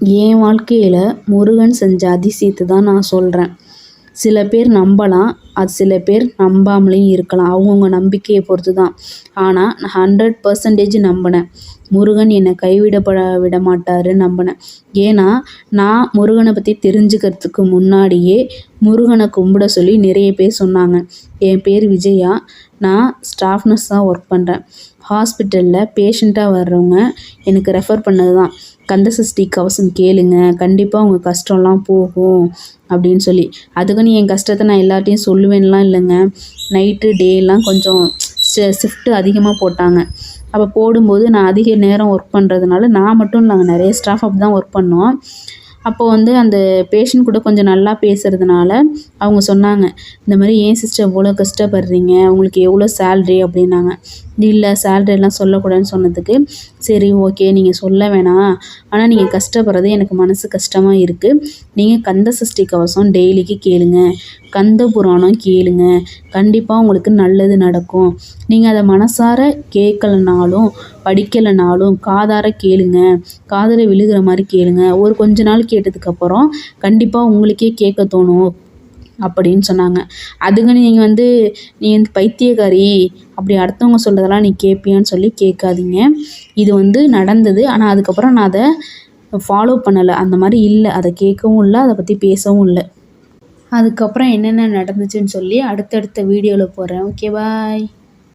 என் வாழ்க்கையில் முருகன் செஞ்ச அதிசயத்தை தான் நான் சொல்கிறேன் சில பேர் நம்பலாம் அது சில பேர் நம்பாமலேயும் இருக்கலாம். அவங்கவுங்க நம்பிக்கையை பொறுத்து தான் ஆனால் நான் ஹண்ட்ரட் பர்சன்டேஜ் நம்பினேன். முருகன் என்னை கைவிடப்பட விட மாட்டாருன்னு நம்பினேன். ஏன்னா நான் முருகனை பற்றி தெரிஞ்சுக்கிறதுக்கு முன்னாடியே முருகனை கும்பிட சொல்லி நிறைய பேர் சொன்னாங்க. என் பேர் விஜயா. நான் ஸ்டாஃப் நர்ஸாக ஒர்க் பண்ணுறேன் ஹாஸ்பிட்டலில் பேஷண்ட்டாக வர்றவங்க எனக்கு ரெஃபர் பண்ணது தான் கந்தசஷ்டி கவசம் கேளுங்க கண்டிப்பாக உங்கள் கஷ்டம்லாம் போகும் அப்படின்னு சொல்லி. அதுக்குன்னு என் கஷ்டத்தை நான் எல்லார்ட்டையும் சொல்லுவேன்லாம் இல்லைங்க. நைட்டு டேலாம் கொஞ்சம் ஷிஃப்ட்டு அதிகமாக போட்டாங்க. அப்போ போடும்போது நான் அதிக நேரம் ஒர்க் பண்ணுறதுனால நான் மட்டும் நாங்கள் நிறைய ஸ்டாஃப் அப்படி தான் ஒர்க் பண்ணோம். அப்போது வந்து அந்த பேஷண்ட் கூட கொஞ்சம் நல்லா பேசுகிறதுனால அவங்க சொன்னாங்க இந்த மாதிரி ஏன் சிஸ்டர் இவ்வளோ கஷ்டப்படுறீங்க? உங்களுக்கு எவ்வளோ சேல்ரி அப்படின்னாங்க. இல்லை சேல்ரிலாம் சொல்லக்கூடாதுன்னு சொன்னதுக்கு சரி ஓகே நீங்கள் சொல்ல வேணாம். ஆனால் நீங்கள் கஷ்டப்படுறது எனக்கு மனசு கஷ்டமாக இருக்குது நீங்கள் கந்த சஷ்டி கவசம் டெய்லிக்கு கேளுங்க. கந்த புராணம் கேளுங்க. கண்டிப்பாக உங்களுக்கு நல்லது நடக்கும். நீங்கள் அதை மனசார கேட்கலனாலும் படிக்கலைனாலும் காதார கேளுங்க காதில் விழுகிற மாதிரி கேளுங்க. ஒரு கொஞ்ச நாள் கேட்டதுக்கப்புறம் கண்டிப்பாக உங்களுக்கே கேட்க தோணும் அப்படின்னு சொன்னாங்க. அதுக்கு நீங்கள் வந்து நீ வந்து பைத்தியக்காரி அப்படி அடுத்தவங்க சொல்கிறதெல்லாம் நீ கேட்பியான்னு சொல்லி கேட்காதீங்க. இது வந்து நடந்தது. ஆனால் அதுக்கப்புறம் நான் அதை ஃபாலோ பண்ணலை. அந்த மாதிரி இல்லை. அதை கேட்கவும் இல்லை. அதை பற்றி பேசவும் இல்லை. அதுக்கப்புறம் என்னென்ன நடந்துச்சுன்னு சொல்லி அடுத்தடுத்த வீடியோவில் போடுறேன் ஓகே பாய்